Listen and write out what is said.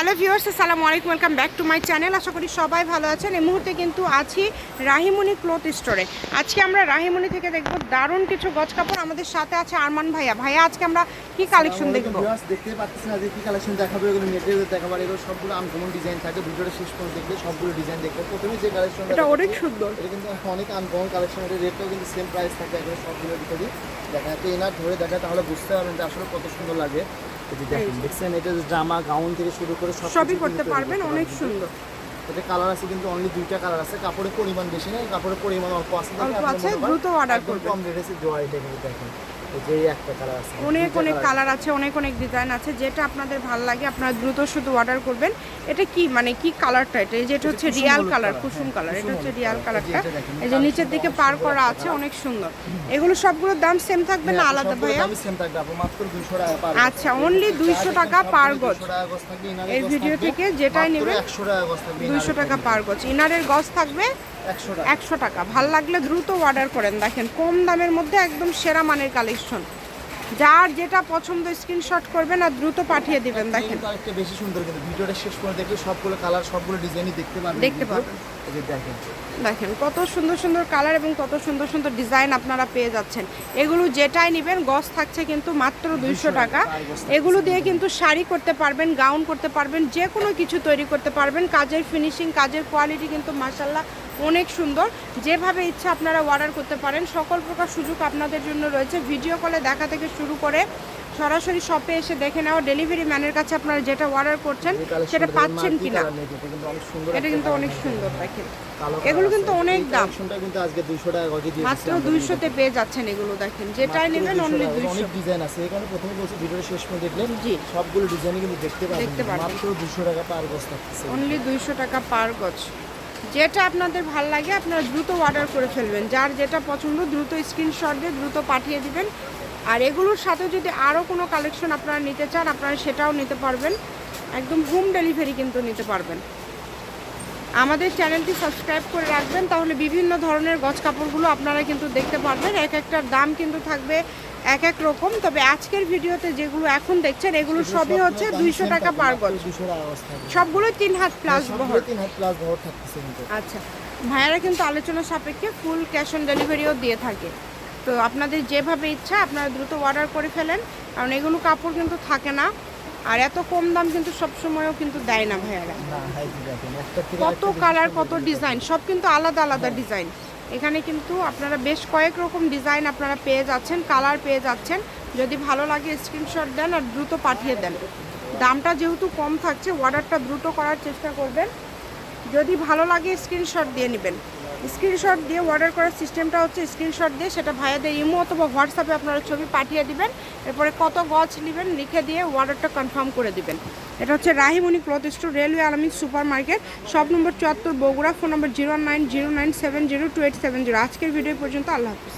Hello viewers আসসালামু আলাইকুম welcome back to my channel. আশা করি সবাই ভালো আছেন। এই মুহূর্তে কিন্তু আছি রাহিমণি ক্লথ স্টোরে। আজকে আমরা রাহিমণি থেকে দেখব দারুণ কিছু গজ কাপড়। আমাদের সাথে আছে আরমান ভাইয়া। ভাইয়া আজকে আমরা কি কালেকশন দেখব? দেখতে পাচ্ছেন আজকে কি কালেকশন দেখাবো এগুলো মেটেরিয়াল দেখাবো এগুলো সবগুলো আনকমন ডিজাইন থাকে ভিডিওটা শেষ পর্যন্ত দেখলে সবগুলো ডিজাইন দেখব প্রথমে যে কালেকশন এটা অনেক সুন্দর। এটা কিন্তু অনেক আনকমন কালেকশন এটা রেটটাও কিন্তু সেম প্রাইস থাকে একদম সবগুলো ভিতরে দেখা যাচ্ছে এনার ধরে দেখা তাহলে বুঝতে পারবেন যে আসলে কত সুন্দর লাগে। দেখেন দেখছেন এটা জামা গাউন থেকে শুরু করে সবই করতে পারবেন অনেক সুন্দর। এটা কালার আছে কিন্তু অনলি দুইটা কালার আছে কাপড়ের পরিমাণ বেশি নেই কাপড়ের পরিমাণ অল্প আছে অল্প আছে, দ্রুত অর্ডার করবেন। কম রেটে জয় এটা কিন্তু দেখেন। অনেক অনেক কালার আছে অনেক অনেক ডিজাইন আছে যেটা আপনাদের ভালো লাগে আপনারা দ্রুত শুধু অর্ডার করবেন। এটা কি মানে কি কালারটা এটা? এই যে এটা হচ্ছে রিয়াল কালার কুসুম হ্যাঁ, কালার এটা হচ্ছে রিয়াল কালারটা এই যে দেখেন, এই যে নিচের দিকে পার করা আছে অনেক সুন্দর। এগুলো সবগুলোর দাম সেম থাকবে না হ্যাঁ, আলাদা ভাইয়া? দামই থাকবে আপু, মাত্র 200 টাকা per আচ্ছা, অনলি 200 টাকা 200 গজ। ইনারের এই ভিডিও থেকে যেটাই নেবেন 100 টাকা দুইশো টাকা। পার গজ। ইনারের গজ থাকবে 100 টাকা। একশো টাকা। ভালো লাগলে দ্রুত অর্ডার করেন। দেখেন কম দামের মধ্যে একদম সেরা মানের কালেকশন যার যেটা পছন্দ স্ক্রিনশট করবেন আর দ্রুত পাঠিয়ে দিবেন দেখেন। আরেকটা বেশি সুন্দর কিন্তু ভিডিওটা শেষ পর্যন্ত দেখলে সবগুলো কালার সবগুলো ডিজাইনই দেখতে পারবেন দেখতে যে দেখেন। দেখেন কত সুন্দর সুন্দর কালার এবং কত সুন্দর সুন্দর ডিজাইন আপনারা পেয়ে যাচ্ছেন। এগুলো যেটাই নেবেন গস থাকছে কিন্তু মাত্র দুইশো টাকা। এগুলো দিয়ে কিন্তু শাড়ি করতে পারবেন গাউন করতে পারবেন যে কোনো কিছু তৈরি করতে পারবেন। কাজের ফিনিশিং কাজের কোয়ালিটি কিন্তু মাসাল্লাহ অনেক সুন্দর। যেভাবে ইচ্ছা আপনারা অর্ডার করতে পারেন। সকল প্রকার সুযোগ আপনাদের জন্য রয়েছে। ভিডিও কলে দেখা থেকে শুরু করে সরাসরি শপে এসে দেখে নেওয়া ডেলিভারি ম্যানের কাছে আপনারা যেটা অর্ডার করছেন সেটা পাচ্ছেন কিনা। এটা কিন্তু অনেক সুন্দর দেখেন। এগুলো কিন্তু অনেক দাম। collectionটা কিন্তু আজকে 200 টাকা গজে মাত্র দুইশোতে পেয়ে যাচ্ছেন এগুলো দেখেন। যেটাই নেবেন অনলি দুইশো। ডিজাইন আছে। কারণে প্রথমে বলছি ভিডিওটা শেষ পর্যন্ত দেখলে জি। সবগুলো ডিজাইনই কিন্তু দেখতে। মাত্র 200 টাকা পার গজ থাকতেছে। অনলি দুইশো টাকা পার গজ। যেটা আপনাদের ভালো লাগে, আপনারা দ্রুত অর্ডার করে ফেলবেন। যার যেটা পছন্দ, দ্রুত স্ক্রিনশট দিয়ে দ্রুত পাঠিয়ে দিবেন। আর এগুলোর সাথে যদি আরও কোনো কালেকশন আপনারা নিতে চান, আপনারা সেটাও নিতে পারবেন। একদম হোম ডেলিভারি কিন্তু নিতে পারবেন। আমাদের চ্যানেলটি সাবস্ক্রাইব করে রাখবেন তাহলে বিভিন্ন ধরনের গছ কাপড়গুলো আপনারা কিন্তু দেখতে পারবেন। এক একটার দাম কিন্তু থাকবে এক এক রকম। তবে আজকের ভিডিওতে যেগুলো এখন দেখছেন এগুলো সবই হচ্ছে দুইশো টাকা পার গজ। 200 টাকা গজ সবগুলো তিন হাত প্লাস বহর আচ্ছা ভাইয়ারা কিন্তু আলোচনা সাপেক্ষে ফুল ক্যাশ অন ডেলিভারিও দিয়ে থাকে। তো আপনাদের যেভাবে ইচ্ছা আপনারা দ্রুত অর্ডার করে ফেলেন। কারণ এগুলো কাপড় কিন্তু থাকে না। আর এত কম দাম কিন্তু সব সময়ও কিন্তু দেয় না ভাইয়ারা। কত কালার কত ডিজাইন সব কিন্তু আলাদা আলাদা ডিজাইন এখানে কিন্তু আপনারা বেশ কয়েক রকম ডিজাইন আপনারা পেয়ে যাচ্ছেন কালার পেয়ে যাচ্ছেন। যদি ভালো লাগে স্ক্রিনশট দেন আর দ্রুত পাঠিয়ে দেন। দামটা যেহেতু কম থাকছে অর্ডারটা দ্রুত করার চেষ্টা করবেন। যদি ভালো লাগে স্ক্রিনশট দিয়ে নেবেন। স্ক্রিনশট দিয়ে অর্ডার করার সিস্টেমটা হচ্ছে স্ক্রিনশট দিয়ে সেটা ভাইয়াদের ইমো অথবা হোয়াটসঅ্যাপে আপনারা ছবি পাঠিয়ে দিবেন, এরপরে কত গজ নেবেন লিখে দিয়ে অর্ডারটা কনফার্ম করে দিবেন। এটা হচ্ছে Rahimoni cloth store railway Alamin super market shop number চুয়াত্তর, Bogura phone number zero nine zero nine seven zero two eight seven zero আজকের ভিডিও পর্যন্ত, আল্লাহ হাফিজ।